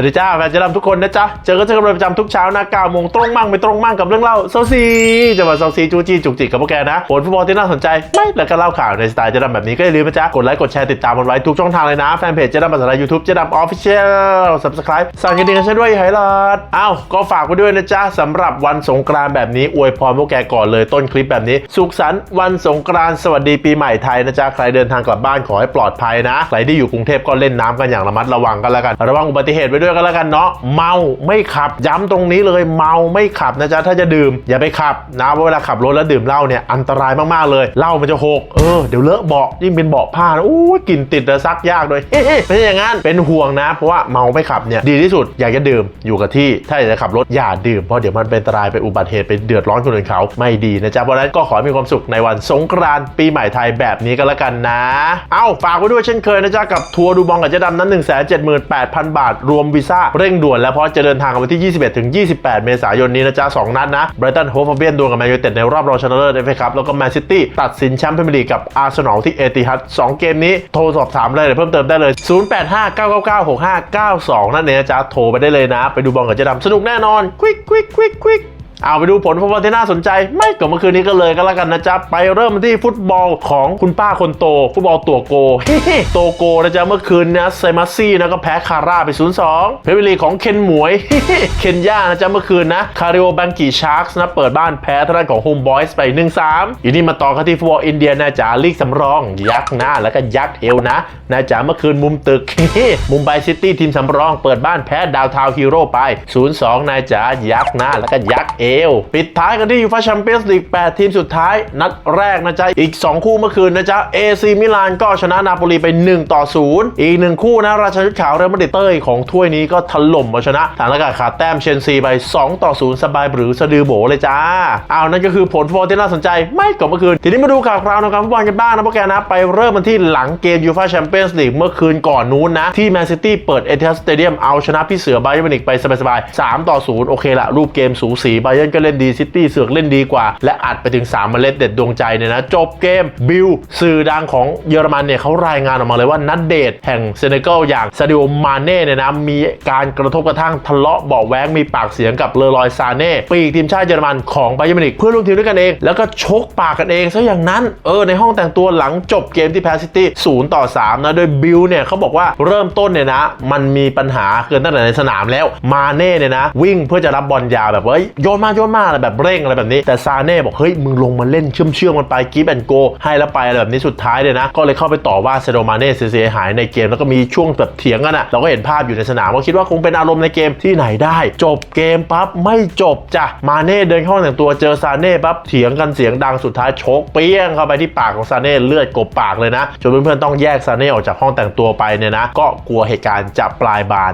สวัสดีจ้าแฟนเจะดำทุกคนนะจ๊ะ เจอกันเจอกันเป็นประจำทุกเช้านะ9โมงตรงมั่งไม่ตรงมั่งกับเรื่องเล่าเซาซีจะมาเซาซีจูจีจุกจิกกับพวกแกนะผลฟุตบอลที่น่าสนใจไม่แล้วก็เล่าข่าวในสไตล์เจะดำแบบนี้ก็อย่าลืมนะจ๊ะ กดไลค์กดแชร์ติดตามกันไว้ทุกช่องทางเลยนะ แฟนเพจเจะดำภาษาไทยยูทูบเจะดำออฟฟิเชียลสับสไครป์สั่งกันดีกันใช่ด้วยไฮไลท์อ้าวก็ฝากไว้ด้วยนะจ๊ะสำหรับวันสงกรานต์แบบนี้อวยพรพวกแกก่อนเลยต้นคลิปแบบนี้ สุขสันต์วันสงกรานต์สวัสดีปีใหม่ไทยนะจ๊ะใครเดินทางกลับบ้านขอให้ปลอดภัยนะใครที่อยู่กรุงเทพก็เล่นน้ำกันอย่างระมัดระวังกันแล้วกันระวังอุบัติเหตุไว้ด้วยกันแล้วกันเนาะเมาไม่ขับย้ำตรงนี้เลยเมาไม่ขับนะจ๊ะถ้าจะดื่ม อย่าไปขับนะเพราะเวลาขับรถแล้วดื่มเหล้าเนี่ยอันตรายมากๆเลยเหล้ามันจะหกเออเดี๋ยวเลอะเบาะยิ่งเป็นเบาะผ้านะอู้กลิ่นติดแล้วซักยากด้วยเฮ้ไม่ใช่อย่างนั้นเป็นห่วงนะ เพราะว่าเมาไม่ขับเนี่ยดีที่สุดอยากจะดื่มอยู่กับที่ถ้าอยากจะขับรถอย่าดื่มเพราะเดี๋ยวมันเป็นอันตรายไปอุบัติเหตุไปเดือดร้อนคนอื่นเขาไม่ดีนะจ๊ะเพราะฉะนั้นก็ขอให้มีความสุขในวันสงกรานต์ปีใหม่ไทยแบบนี้ก็แล้วกันนะ เอ้าฝากไว้ด้วยเช่นเคยนะจ๊ะกับทัวร์ดูบอลกับเจ๊ดำนั้น1 7 8 0 0 0 บาทรวมวซ่าเร่งด่วนแล้วเพราะจะเดินทางกันวันที่ 21ถึง28 เมษายนนี้นะจ๊ะสองนัดนะไบรตันโฮฟเบียนดวลกับแมนยูเต็ดในรอบรองชนะเลิศเอฟเอครับแล้วก็แมนซิตี้ตัดสินแชมป์พรีเมียร์ลีกกับอาร์เซนอลที่เอติฮัด2เกมนี้โทรสอบถามรายละเอียดเพิ่มเติมได้เลย 0859996592 นั่นเองนะจ๊ะโทรไปได้เลยนะ ไปดูบอลกับเจ๊ดำสนุกแน่นอนควิกควิกควิกควิก เอาไปดูผลฟุตบอลที่น่าสนใจ ไม่ก็เมื่อคืนนี้ก็เลยก็แล้วกันนะจ๊ะ ไปเริ่มที่ฟุตบอลของคุณป้าคนโต ฟุตบอลตัวโกโตโกนะจ๊ะ เมื่อคืนนะไซมัสซี่นะก็แพ้คาร่าไป 0-2 เพเมียร์ลีของเคนหมวย เคนย่านะจ๊ะ เมื่อคืนนะคาริโอบังกีชาร์กส์นะเปิดบ้านแพ้ทางด้านของโฮมบอยส์ไป 1-3อยู่นี่มาต่อกันที่ฟุตบอลอินเดียนะจ๊ะลีกสำรอง ยักษ์หน้าแล้วก็ยักษ์เอวนะนะจ๊ะเมื่อคืนมุมตึกมุมไบซิตี้ทีมสำรอง เปิดบ้านแพ้ดาวทาวฮีโร่ไป 0-2นะจ๊ะยักษ์หน้าแล้วก็ยักษ์เอวปิดท้ายกันที่ยูฟ่าแชมเปี้ยนส์ลีก 8 ทีมสุดท้าย นัดแรกนะจ๊ะ อีก 2 คู่เมื่อคืนนะจ๊ะเอซีมิลานก็ชนะนาโปลีไป 1 ต่อ 0 อีก 1 คู่นะราชาชุดขาวเรอัลมาดริดเต้ยของถ้วยนี้ก็ถล่มมาชนะฐานอากาศขาดแต้มเชนซีไป 2 ต่อ 0 สบายหรือสะดือโบเลยจ้าเอานั่นก็คือผลฟุตบอลที่น่าสนใจไม่กว่าเมื่อคืน ทีนี้มาดูข่าวคราวในการฟุตบอลกันบ้างนะพวกแกนะไปเริ่มกันที่หลังเกมยูฟ่าแชมเปี้ยนส์ลีกเมื่อคืนก่อนนู้นนะที่แมนซิตี้เปิดเอทิฮัดสเตเดียมเอาชนะพี่เสือไบเยอร์มิวนิกไปสบายๆ3ต่อ 0 โอเคละรูปเกมสูสีไบเยอร์ก็เล่นดีซิตี้เสือกเล่นดีกว่า และอัดไปถึง 3 เมล็ดเด็ดดวงใจเนี่ยนะจบเกมบิลสื่อดังของเยอรมันเนี่ยเขารายงานออกมาเลยว่านัดเดทแห่งเซเนกัลอย่างซาดิโอมาเน่เนี่ยนะมีการกระทบกระทั่งทะเลาะเบาแว้งมีปากเสียงกับเลอรอยซาเน่ปีกทีมชาติเยอรมันของไบเยอร์มินิกเพื่อนร่วมทีมด้วยกันเอง แล้วก็ชกปากกันเองซะอย่างนั้นเออในห้องแต่งตัวหลังจบเกมที่แพ้ซิตี้0ต่อ3นะโดยบิลเนี่ยเขาบอกว่าเริ่มต้นเนี่ยนะมันมีปัญหาเกินตั้งแต่ในสนามแล้วมาเน่เนี่ยนะวิ่งเพื่อจะรับบอลยาวแบบเฮ้ยโยนมาโยนมากอะไรแบบเร่งอะไรแบบนี้แต่ซาเน่บอกเฮ้ยมึงลงมาเล่นเชื่อมเชื่อมมันไปกีบแอนโกให้แล้วไปอะไรแบบนี้สุดท้ายเนี่ยนะ ก็เลยเข้าไปต่อว่าเซโดมาเน่เสียหายในเกมแล้วก็มีช่วงแบบเถียงกันอะเราก็เห็นภาพอยู่ในสนามก็คิดว่าคงเป็นอารมณ์ในเกมที่ไหนได้ จบเกมปั๊บไม่จบจ้ะมาเน่เดินเข้าห้องแต่งตัวเจอซาเน่ปั๊บเถียงกันเสียงดังสุดท้ายโชกเปี้ยงเข้าไปที่ปากของซาเน่เลือดกบปากเลยนะจนเพื่อนๆต้องแยกซาเน่ออกจากห้องแต่งตัวไปเนี่ยนะ ก็กลัวเหตุการณ์จะปลายบาน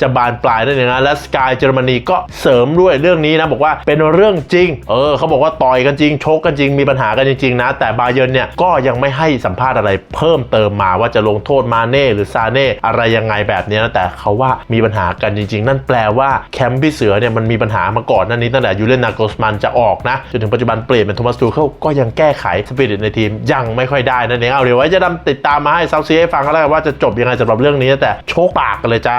จะบานปลายนั่นเองนะและสกายเยอรมนีก็เสริมด้วยเรื่องนี้นะบอกว่าเป็นเรื่องจริง เออเขาบอกว่าต่อยกันจริง ชกกันจริง มีปัญหากันจริงๆนะ แต่บาเยิร์นเนี่ยก็ยังไม่ให้สัมภาษณ์อะไรเพิ่มเติมมาว่าจะลงโทษมาเน่หรือซาเน่อะไรยังไงแบบนี้นะแต่เขาว่ามีปัญหากันจริง ๆ นั่นแปลว่าแคมป์พี่เสือเนี่ยมันมีปัญหามาก่อนนั่นนี้ตั้งแต่ยูเลนนาโกสมันจะออกนะจนถึงปัจจุบันเปลี่ยนเป็นโทมัสตูเคิลก็ยังแก้ไขสปิริตในทีมยังไม่ค่อยได้นั่นเองเอาเดี๋ยวไว้จะดำติดตามมาให้ซาวซีให้ฟังก็แล้วกันว่าจะจบยังไงสำหรับเรื่องนี้แต่โชคปากกันเลยจ้า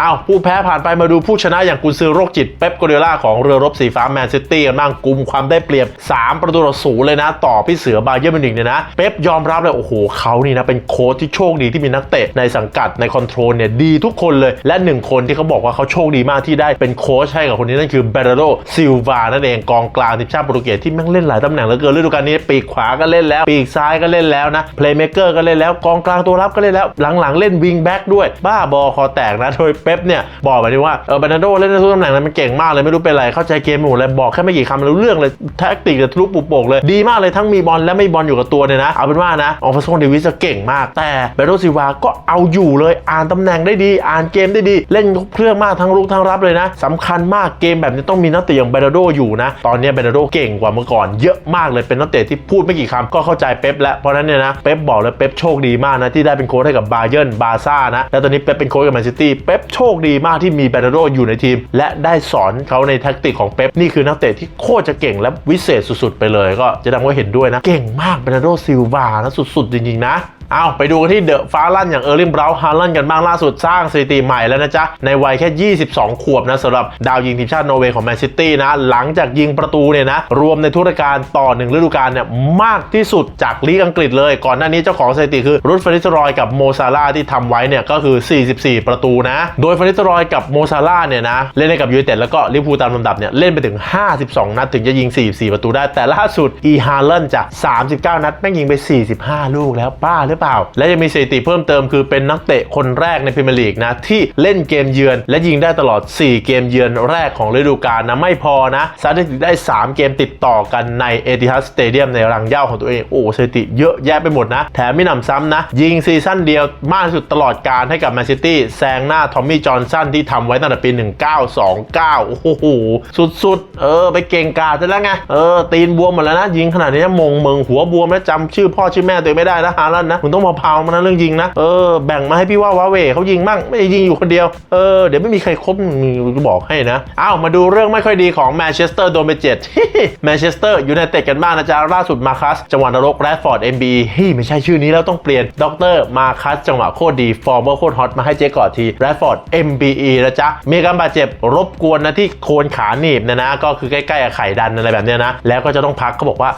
อ้าวผู้แพ้ผ่านไปมาดูผู้ชนะอย่างกุนซือโรคจิตเป๊ปกเดล่าของเรือรบสีฟ้าแมนซิตี้กันบ้างกลุ่มความได้เปรียบ 3 ประตูต่อศูนย์เลยนะ ต่อพี่เสือบาเยอร์มิวนิกเนี่ยนะ เป๊ปยอมรับเลย โอ้โหเขานี่นะเป็นโค้ชที่โชคดีที่มีนักเตะในสังกัดในคอนโทรลเนี่ยดีทุกคนเลย และหนึ่งคนที่เขาบอกว่าเขาโชคดีมากที่ได้เป็นโค้ชให้กับคนนี้นั่นคือเบรโรซิลวานั่นเองกองกลางทีมชาติโปรตุเกสที่แม่งเล่นหลายตำแหน่งเหลือเกินฤดูกาลนี้ปีกขวาก็เล่นแล้ว ปีกซ้ายก็เล่นแล้วนะเพลย์เมเกอร์ก็เล่นแล้วกองกลางตัวรับก็เล่นแล้วหลังๆเล่นวิงแบ็กด้วยบ้าบอคอแตกนะโดยเป๊ปเนี่ยบอกแบบนี้ว่าเออเบรโรเล่นได้ทุกตำแหน่งเลยมันเก่งมากเลยไม่รู้เป็นไรเขาาใจเกมหมดเลยบอกแค่ไม่กี่คำรู้เรื่องเลยแท็กติกจะทะลุปุโป่งเลยดีมากเลยทั้งมีบอลและไม่มีบอลอยู่กับตัวเนี่ยนะ เอาเป็นว่านะอองฟาโซนเดวิสจะเก่งมาก แต่เบโรซิวาก็เอาอยู่เลยอ่านตำแหน่งได้ดี อ่านเกมได้ดี เล่นครบเครื่องมากทั้งรุกทั้งรับเลยนะสำคัญมากเกมแบบนี้ต้องมีนักเตะอย่างเบรโดอยู่นะ ตอนนี้เบรโดเก่งกว่าเมื่อก่อนเยอะมากเลยเป็นนักเตะที่พูดไม่กี่คำก็เข้าใจเป๊ปแล้วเพราะนั้นเนี่ยนะเป๊ปบอกเลยเป๊ปโชคดีมากนะที่ได้เป็นโค้ชให้กับบาเยิร์นบาซ่านะแล้วตอนนี้เป๊ปเป็นโค้ชกับแมนซิตี้เป๊ปโชคดีมากที่มีเบรโดอยู่ในทีม และได้สอนเขาในแท็กติกของเป๊ปนี่คือนักเตะที่โคตรจะเก่งและวิเศษสุดๆ ไปเลย ก็จะดังว่าเห็นด้วยนะ เก่งมากเบรโดซิลวานะสุดๆ จริงๆนะ เอาไปดูกันที่เดอะฟ้าลั่นอย่างเออร์ลิงบราวน์ฮาลันกันบ้างล่าสุดสร้างสถิติใหม่แล้วนะจ๊ะ ในวัยแค่ 22 ขวบนะสำหรับดาวยิงทีมชาตินอร์เวย์ของแมนซิตี้นะ หลังจากยิงประตูเนี่ยนะ รวมในทุกรายการต่อหนึ่งฤดูกาลเนี่ยมากที่สุดจากลีกอังกฤษเลย ก่อนหน้านี้เจ้าของสถิติคือรุดฟานิสรอยกับโมซาลาที่ทำไว้เนี่ยก็คือ 44 ประตูนะ โดยฟานิสรอยกับโมซาลาเนี่ยนะเล่นให้กับยูไนเต็ดแล้วก็ลิเวอร์พูลตามลำดับเนี่ยเล่นไปถึง 52 นัดถึงจะยิง 44 ประตูได้แต่ล่าสุดอีฮาเลนจาก 39 นัดแม่งยิงไป 45 ลูกแล้วป้าหรือเปล่า และยังมีสถิติเพิ่มเติมคือเป็นนักเตะคนแรกในพรีเมียร์ลีกนะที่เล่นเกมเยือน และยิงได้ตลอด 4 เกมเยือนแรกของฤดูกาลนะไม่พอนะสถิติได้ 3 เกมติดต่อกันในเอติฮัดสเตเดียมในรังเย้าของตัวเองโอ้สถิติเยอะแยะไปหมดนะ แถมไม่นำซ้ำนะ ยิงซีซั่นเดียวมากที่สุดตลอดการให้กับแมนซิตี้แซงหน้าทอมมี่จอห์นสันที่ทำไว้ตั้งแต่ปี 1929 โอ้โห สุดๆ เออ ไปเก่งกาจซะแล้วไง เออ ตีนบวมหมดแล้วนะ ยิงขนาดนี้มงเมืองหัวบวมแล้วจำชื่อพ่อชื่อแม่ตัวเองไม่ได้นะฮาลันนะมึงต้องมาพาวมานะเรื่องยิงนะ เออแบ่งมาให้พี่ว่าวาเวเขายิงบ้างไม่ยิงอยู่คนเดียว เออเดี๋ยวไม่มีใครครบมึงจะบอกให้นะอ้าวมาดูเรื่องไม่ค่อยดีของแมนเชสเตอร์โดนไปเจ็ดแมนเชสเตอร์ยูไนเต็ดกันบ้างนะจ๊ะล่าสุดมาคัสจังหวัดนรกแรดฟอร์ด MB เฮ้ยไม่ใช่ชื่อนี้แล้วต้องเปลี่ยนด็อกเตอร์มาคัสจังหวะโคตรดีฟอร์เมอร์โคตรฮอตมาให้เจ๊กอดทีแรดฟอร์ด MBE นะจ๊ะมีการบาดเจ็บรบกวนนะที่โคนขาหนีบนยนะ ก็คือใกล้ๆกับไข่ดันอะไรแบบเนี้ยนะ แล้วก็จะต้องพักเขาบอกว่า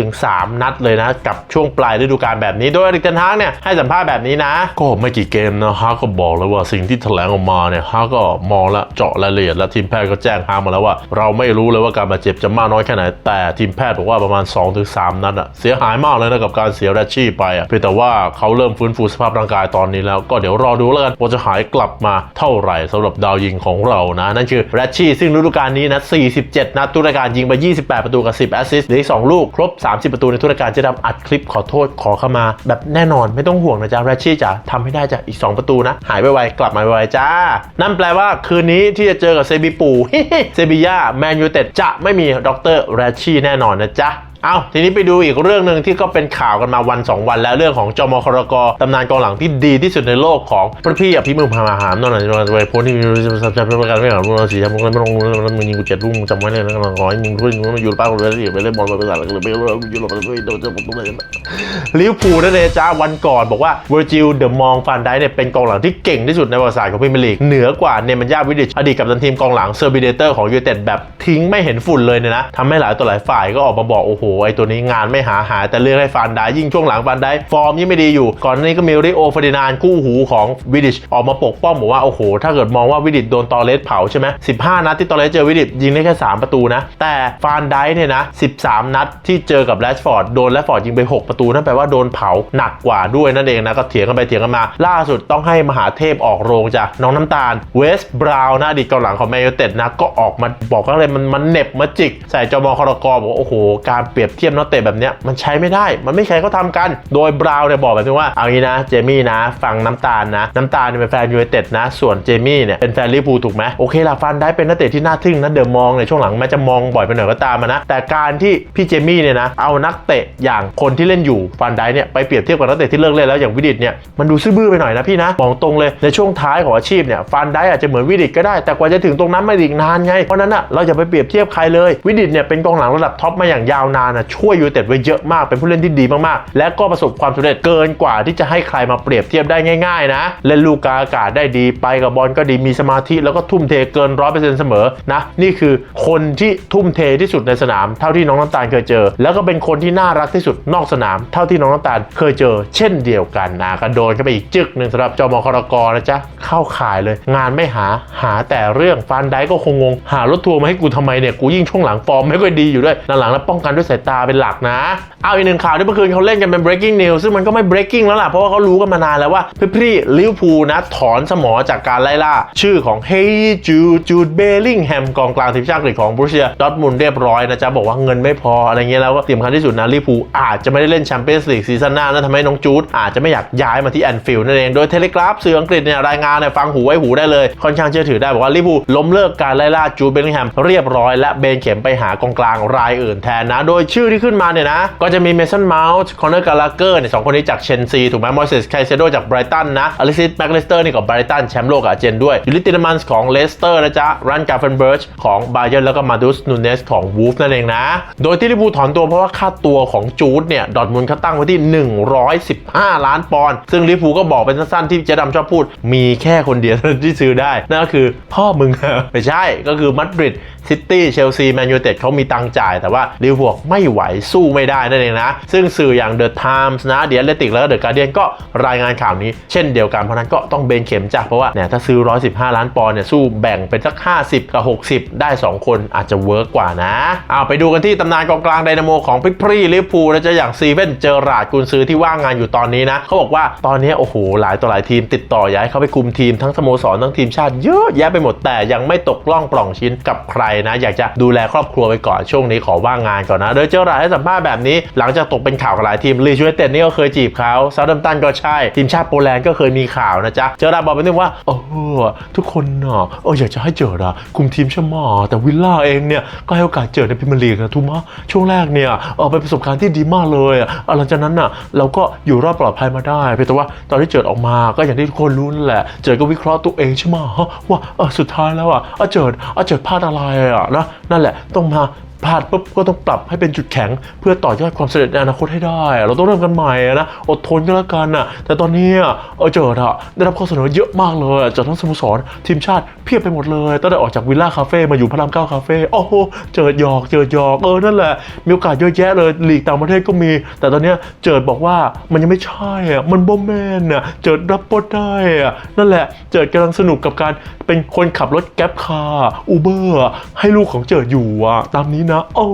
2-3 นัดเลยนะ กับช่วงปลายฤดูกาลแบบนี้โดยอริกเทนฮากเนี่ยให้สัมภาษณ์แบบนี้นะ ก็ไม่กี่เกมนะฮากก็บอกเลยว่าสิ่งที่แถลงออกมาเนี่ยฮากก็มองและเจาะรายละเอียดและทีมแพทย์ก็แจ้งฮากมาแล้วว่า เราไม่รู้เลยว่าการบาดเจ็บจะมากน้อยแค่ไหน แต่ทีมแพทย์บอกว่าประมาณ 2-3 นัดอะเสียหายมากเลยนะกับการเสียแรชชี่ไปอะเพียงแต่ว่าเขาเริ่มฟื้นฟูสภาพร่างกายตอนนี้แล้ว ก็เดี๋ยวรอดูแล้วกันว่าจะหายกลับมาเท่าไหร่สำหรับดาวยิงของเรานะ นั่นคือแรชชี่ซึ่งฤดูกาลนี้นะ 47 นัดทุกรายการยิงไป 28 ประตูกับ 10 แอสซิสต์หลือ2ลูกครบ 30 ประตูในทุกรายการจะดำอัดคลิปขอโทษขอเข้ามาแบบแนน่นอนไม่ต้องห่วงนะจ๊ะแรชชี่จะทำให้ได้จ้ะอีก 2 ประตูนะ หายไปไวๆกลับมาไวๆจ้า นั่นแปลว่าคืนนี้ที่จะเจอกับเซบีปูเซบีย่าแมนยูเต็ดจะไม่มีดรแรชชี่แน่นอนนะจ๊ะ เอาทีนี้ไปดูอีกเรื่องหนึ่งที่ก็เป็นข่าวกันมาวัน 2 วันแล้วเรื่องของจมครกตำนานกองหลังที่ดีที่สุดในโลกของพระพี่อภิมือพามาหามนอนหน่อยนอนไปโพสต์ที่มีสับจับเป็นประกันไม่หามึงสีทำมึงไม่ต้องแล้วมึงยิงกูเจ็ดลูกมึงจำไว้เลยนะกำลังร้อยมึงพูดมึงอยู่ป้าคนเดียวไปเล่นบอลไปภาษาอะไรกันเลยไปเล่นอยู่หลบไปโดนจะผมต้องเลยลิวพูนั่นเองจ้าวันก่อนบอกว่าเวอร์จิลเดอะมองฟานได้เนี่ยเป็นกองหลังที่เก่งที่สุดในประวัติศาสตร์ของพรีเมียร์ลีกเหนือกว่าเนมันยาวิดิชอดีตกัปตันทีมกองหลังเซอร์บิเดเตอร์ของยูไนเต็ดแบบทิ้งไม่เห็นฝุ่นเลยเนี่ยนะทำให้หลายต่อหลายฝ่ายก็ออกมาบอกโอ้โหไอตัวนี้งานไม่หาหายแต่เรื่องให้ฟันได้ยิ่งช่วงหลังฟันได้ฟอร์มยิ่งไม่ดีอยู่ ก่อนนี้ก็มีริโอฟอร์ดินานคู่หูของวิดิชออกมาปกป้องบอกว่าโอ้โห ถ้าเกิดมองว่าวิดิชโดนตอเลสเผาใช่ไหม15นัดที่ตอเลสเจอวิดิชยิงได้แค่ 3 ประตูนะ แต่ฟานได้เนี่ยนะ13นัดที่เจอกับแรชฟอร์ดโดนแรชฟอร์ดยิงไป 6 ประตูนั่นแปลว่าโดนเผาหนักกว่าด้วยนั่นเองนะก็เถียงกันไปเถียงกันมา ล่าสุดต้องให้มหาเทพออกโรงจากน้องน้ำตาลเวสบราวน์นะอดีตกองหลังของแมนยูเต็ดนะก็ออกมาบอกว่าอะไรมันมันเน็บมาจิก ใส่จมครกบอกโอ้โหการเปรียบเทียบนักเตะแบบเนี้ยมันใช้ไม่ได้ มันไม่ใครเขาทำกัน โดยบราวน์เนี่ยบอกแบบนี้ว่าเอางี้นะเจมี่นะฟังน้ำตาลนะน้ำตาลเป็นแฟนยูไนเต็ดนะ ส่วนเจมี่เนี่ยเป็นแฟนลิเวอร์พูลถูกไหมโอเคละฟันได้เป็นนักเตะที่น่าทึ่งนะเดอะมองในช่วงหลังแม้จะมองบ่อยไปหน่อยก็ตามนะแต่การที่พี่เจมี่เนี่ยนะเอานักเตะอย่างคนที่เล่นอยู่ฟันได้เนี่ยไปเปรียบเทียบกับนักเตะที่เลิกเล่นแล้วอย่างวิดิตเนี่ยมันดูซื่อบื้อไปหน่อยนะพี่นะบอกตรงเลยในช่วงท้ายของอาชีพเนี่ยฟันได้อาจจะเหมือนวิดิตก็ได้ แต่กว่าจะถึงตรงนั้นไม่อีกนานไงเพราะนั้นอะเราจะไปเปรียบเทียบใครเลยวิดิตเนี่ยเป็นกองหลังระดับท็อปมาอย่างยาวนานนะช่วยยูเต็ดไว้เยอะมากเป็นผู้เล่นที่ดีมากๆ และก็ประสบความสำเร็จเกินกว่าที่จะให้ใครมาเปรียบเทียบได้ง่ายๆ นะ เล่นลูกกาอากาศได้ดีไปกับบอลก็ดีมีสมาธิแล้วก็ทุ่มเทเกินร้อยเปอร์เซ็นต์เสมอนะนี่คือคนที่ทุ่มเทที่สุดในสนาม เท่าที่น้องน้ำตาลเคยเจอ แล้วก็เป็นคนที่น่ารักที่สุดนอกสนาม เท่าที่น้องน้ำตาลเคยเจอ เช่นเดียวกันนะก็โดนเข้าไปอีกจึกหนึ่งสำหรับจอมครกนะจ๊ะเข้าข่ายเลย งานไม่หาหาแต่เรื่องฟันได้ก็คงงงหารถทัวร์มาให้กูทำไมเนี่ยกูยิ่งช่วงหลังฟอร์มไม่ค่อยดีอยู่ด้วยหลังๆแล้วป้องกันด้วยสายตาเป็นหลักนะ เอาอีกหนึ่งข่าวที่เมื่อคืนเขาเล่นกันเป็น breaking news ซึ่งมันก็ไม่ breaking แล้วล่ะ เพราะว่าเขารู้กันมานานแล้วว่าพี่ๆลิเวอร์พูลนะถอนสมอจากการไล่ล่า ชื่อของเฮย์จูจูดเบลลิงแฮมกองกลางทีมชาติอังกฤษของบรูเซียดอทมุนเรียบร้อยนะจ๊ะ บอกว่าเงินไม่พออะไรเงี้ยแล้วก็เตรียมคันที่สุดนะลิเวอร์พูลอาจจะไม่ได้เล่นแชมเปี้ยนส์ลีกซีซั่นหน้านั่นทำให้น้องจูดอาจจะไม่อยากย้ายมาที่แอนฟิลด์นั่นเองโดยเทเลกราฟสื่ออังกฤษเนี่ยรายงานเนี่ยฟังหูไว้หูได้เลยค่อนข้างเชื่อถือได้บอกว่าลิเวอร์พูลล้มเลิกการไล่ล่าจูดเบลลิงแฮมเรียบร้อยและเบนเข็มไปหากองกลางรายอื่นแทนนะโดยชื่อที่ขึ้นมาเนี่ยนะ ก็จะมีเมสันเมาส์คอนเนอร์กาลาเกอร์เนี่ยสองคนนี้จากเชนซี ถูกไหมมอยเซสไคเซโดจากไบรตันนะอลิซิสแม็กเลสเตอร์นี่กับไบรตันแชมป์โลกกับอาเจนด้วยยูริตินมันส์ของเลสเตอร์นะจ๊ะรันกาเฟนเบิร์ชของบาเยร์แล้วก็มาดุสนูเนสของวูฟนั่นเองนะ โดยที่ลิเวอร์พูถอนตัวเพราะว่าค่าตัวของจูดเนี่ยดอร์ทมุนเขาตั้งไว้ที่ 115 ล้านปอนด์ซึ่งลิเวอร์พูก็บอกเป็นสั้นๆที่เจ๊ดำชอบพูด มีแค่คนเดียวที่ซื้อได้นั่นก็คือพ่อมึงไม่ใช่ก็คือมาดริด ซิตี้เชลซีแมนยูเต็ดเขามีตังจ่าย แต่ว่าลิเวอร์พูลไม่ไหวสู้ไม่ได้นั่นเองนะ ซึ่งสื่ออย่างเดอะไทมส์นะเดียร์เลติกแล้วก็เดอะการเดียนก็รายงานข่าวนี้เช่นเดียวกัน เพราะนั้นก็ต้องเบนเข็มจ้ะเพราะว่าเนี่ยถ้าซื้อ 115 ล้านปอนด์เนี่ยสู้แบ่งเป็นสัก 50 กับ 60 ได้ 2 คนอาจจะเวิร์กกว่านะเอาไปดูกันที่ตำนานกองกลางไดนาโมของพิกพรีลิเวอร์พูลนะจะอย่างซีเว่นเจอราร์ดกุนซือที่ว่างงานอยู่ตอนนี้นะเขาบอกว่าตอนนี้โอ้โหหลายต่อหลายทีมติดต่อย้ายเขาไปคุมทีมทั้งสโมสรทั้งทีมชาติเยอะแยะไปหมดแต่ยังไม่ตกล่องปล่องชิ้นกับใครนะ อยากจะดูแลครอบครัวไปก่อนช่วงนี้ขอว่างงานก่อนนะโดยเจอราร์ดให้สัมภาษณ์แบบนี้ หลังจากตกเป็นข่าวกับหลายทีมลีชูเวเต็ดนี่ก็เคยจีบเขาซาดัมตันก็ใช่ ทีมชาติโปแลนด์ก็เคยมีข่าวนะจ๊ะเจอราร์ดบอกไปนึงว่าเออทุกคนเนาะเอออยากจะให้เจอราร์ดคุมทีมช่ไหมแต่วิลล่าเองเนี่ยก็ให้โอกาสเจอในพรีเมียร์ลีกนะทุกมะช่วงแรกเนี่ยเออเป็นประสบการณ์ที่ดีมากเลยอะหลังจากนั้นน่ะเราก็อยู่รอดปลอดภัยมาได้เพียงแต่ว่าตอนที่เจิดออกมาก็อย่างที่ทุกคนรู้นั่นแหละ เจิดก็วิเคราะห์ตัวเองใช่ไหมว่าเออสุดท้ายแล้วอะเจอเจิดพลาดอะไรอะนะนั่นแหละต้องมา พลาดปุ๊บก็ต้องปรับให้เป็นจุดแข็ง เพื่อต่อยอดความสำเร็จในอนาคตให้ได้ เราต้องเริ่มกันใหม่นะอดทนก็แล้วกันนะแต่ตอนนี้อะเออเจิดอะได้รับข้อเสนอเยอะมากเลยจากทั้งสโมสรทีมชาติเพียบไปหมดเลยตั้งแต่ออกจากวิลล่าคาเฟ่มาอยู่พระรามเก้าคาเฟ่โอ้โหเจิดหยอกเจิดหยอกเออนั่นแหละมีโอกาสเยอะแยะเลยลีกต่างประเทศก็มี แต่ตอนนี้เจิดบอกว่ามันยังไม่ใช่อะมันบ่แมนอะเจิดรับบทได้อะนั่นแหละเจิดกำลังสนุกกับการเป็นคนขับรถแก๊ปคาร์อูเบอร์ให้ลูกของเจิดอยู่อะตามนี้นะโอ้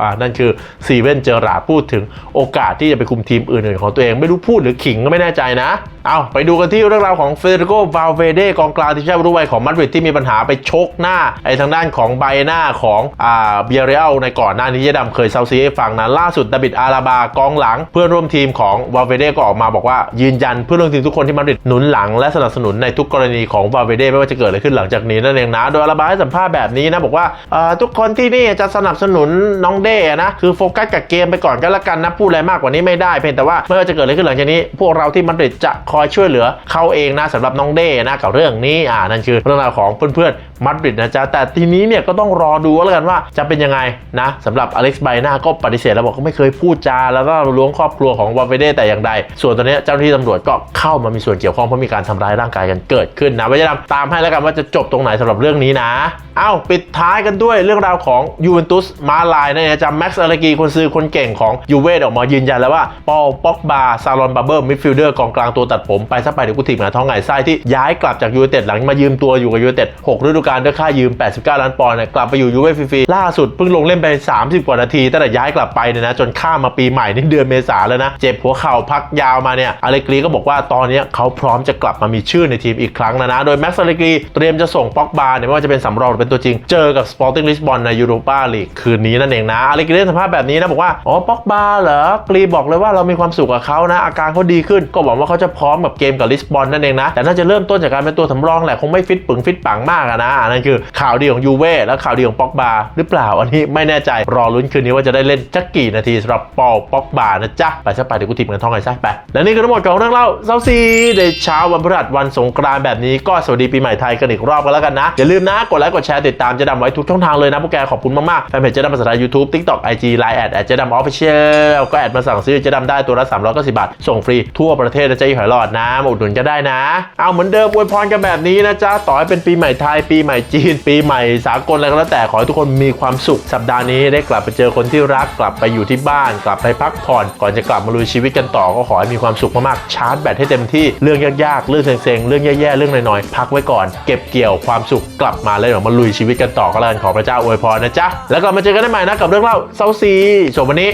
อ่านั่นคือซีเว่นเจอราพูดถึงโอกาสที่จะไปคุมทีมอื่นๆของตัวเองไม่รู้พูดหรือขิงก็ไม่แน่ใจนะ เอาไปดูกันที่เรื่องราวของเฟเดริโกวาลเวเดกองกลางทีมชาติรุ่นวัยของมาดริดที่มีปัญหาไปชกหน้าไอ้ทางด้านของใบหน้าของอ่าเบียเรลในก่อนหน้านี้เจดำเคยเซาซีให้ฟังนะล่าสุดดาบิดอาราบากองหลัง เพื่อนร่วมทีมของวาลเวเดก็ออกมาบอกว่ายืนยันเพื่อนร่วมทีมทุกคนที่มาดริดหนุนหลังและสนับสนุนในทุกกรณีของวาลเวเดไม่ว่าจะเกิดอะไรขึ้นหลังจากนี้นั่นเองนะโดยอาราบาให้สัมภาษณ์แบบนี้นะบอกว่าอ่อทุกคนที่นี่จะสนับสนุนน้องเด้นะคือโฟกัสกับเกมไปก่อนก็แล้วกันนะพูดอะไรมากกว่านี้ไม่ได้เพียงแต่ว่าไม่ว่าจะเกิดอะไรขึ้นหลังจากนี้ พวกเราที่มาดริดจะคคอยช่วยเหลือเขาเองนะสำหรับน้องเด้นะกับเรื่องนี้อ่านั่นคือเรื่องราวของเพื่อนๆมาดริดนะจ๊ะ แต่ทีนี้เนี่ยก็ต้องรอดูแล้วกันว่าจะเป็นยังไงนะสำหรับอเล็กซ์ไบนาก็ปฏิเสธแล้วบอกก็ไม่เคยพูดจา แล้วก็ล้วงครอบครัวของวาเวเดแต่อย่างใด ส่วนตอนนี้เจ้าหน้าที่ตำรวจก็เข้ามามีส่วนเกี่ยวข้องเพราะมีการทำร้ายร่างกายกันเกิดขึ้นนะไว้จะตามให้แล้วกันว่าจะจบตรงไหนสำหรับเรื่องนี้นะเอ้าปิดท้ายกันด้วยเรื่องราวของยูเวนตุสมาลายนะเนี่ยจำแม็กซ์อารากีคนซื้อคนเก่งของยูเว่ออกมายืนยันแล้วว่าปอลป็อกบาซาลอนบาเบิลมิดฟิลเดอร์กองกลางตัวตัดผมไปซะไปเดี๋ยวกูถีบหาท้องไงไส้ที่ย้ายกลับจากยูเวเต็ดหลังมายืมตัวอยู่กับยูเวเต็ด6ฤดูกาลด้วยค่ายืม 89 ล้านปอนด์เนี่ยกลับไปอยู่ยูเว่ฟรีๆล่าสุดเพิ่งลงเล่นไป 30 กว่านาทีตั้งแต่ย้ายกลับไปเนี่ยนะจนข้ามมาปีใหม่นี่เดือนเมษาแล้วนะ เจ็บหัวเข่าพักยาวมาเนี่ยอเลกรีก็บอกว่าตอนนี้เขาพร้อมจะกลับมามีชื่อในทีมอีกครั้งนะนะโดยแม็กซ์อเลกรีเตรียมจะส่งป็อกบาเนี่ยไม่ว่าจะเป็นสำรองหรือเป็นตัวจริง เจอกับสปอร์ติ้งลิสบอนในยูโรปาลีกคืนนี้นั่นเองนะอเลกรีให้สัมภาษณ์แบบนี้นะบอกว่าอ๋อป็อกบาเหรอกรีบอกเลยว่าเรามีความสุขกับเขานะอาการเขาดีขึ้น ก็หวังว่าเขาจะพร้อมกับเกมกับลิสบอนนั่นเองนะแต่น่าจะเริ่มต้นจากการเป็นตัวสำรองแหละคงไม่ฟิตปึงฟิตปังมากนะนนั่นคือข่าวดีของยูเว่และข่าวดีของป็อกบาหรือเปล่า อันนี้ไม่แน่ใจรอลุ้นคืนนี้ว่าจะได้เล่นจักกี่นาทีสำหรับปอลป็อกบานะจ๊ะไปซะไปเดี๋ยวกูทีมกันท่องไอ้ไส้ไปและนี่คือทั้งหมดของเรื่องเล่าเซาซีในเช้าวันพฤหัสวันสงกรานต์แบบนี้ก็สวัสดีปีใหม่ไทยกันอีกรอบกันแล้วกันนะอย่าลืมนะกดไลค์กดแชร์ติดตามเจะดำไว้ทุกช่องทางเลยนะพวกแกขอบคุณมากๆแฟนเพจเจะดำภาษาไทยยูทูบทิกตอกไอจีไลน์แอดแอดเจะดำออฟฟิเชียลก็แอดมาสั่งซื้อเจะดำได้ตัวละ3 9 0บาทส่งฟรีทั่วประเทศนะจ๊ะอีหอยหลอดนะมาอุดหนุนก็ได้นะ เอาเหมือนเดิมอวยพรกันแบบนี้นะจ๊ะต่อให้เป็นปีใหม่ไทยปีใหม่จีน ปีใหม่สากลอะไรก็แล้วแต่ขอให้ทุกคนมีความสุขสัปดาห์นี้ได้กลับไปเจอคนที่รักกลับไปอยู่ที่บ้าน กลับไปพักผ่อน ก่อนจะกลับมาลุยชีวิตกันต่อก็ขอให้มีความสุขมากๆชาร์จแบตให้เต็มที่เรื่องยากๆเรื่องเซ็งๆเรื่องแย่ๆเรื่องน้อยๆพักไว้ก่อน เก็บเกี่ยวความสุขกลับมาแล้วเดี๋ยวมาลุยชีวิตกันต่อก็แล้วกันขอพระเจ้าอวยพรนะจ๊ะแล้วกลับมาเจอกันได้ใหม่นะกับเรื่องเล่าเซาซีส่วนวันนี้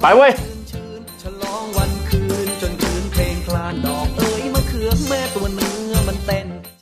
ไปเว้ย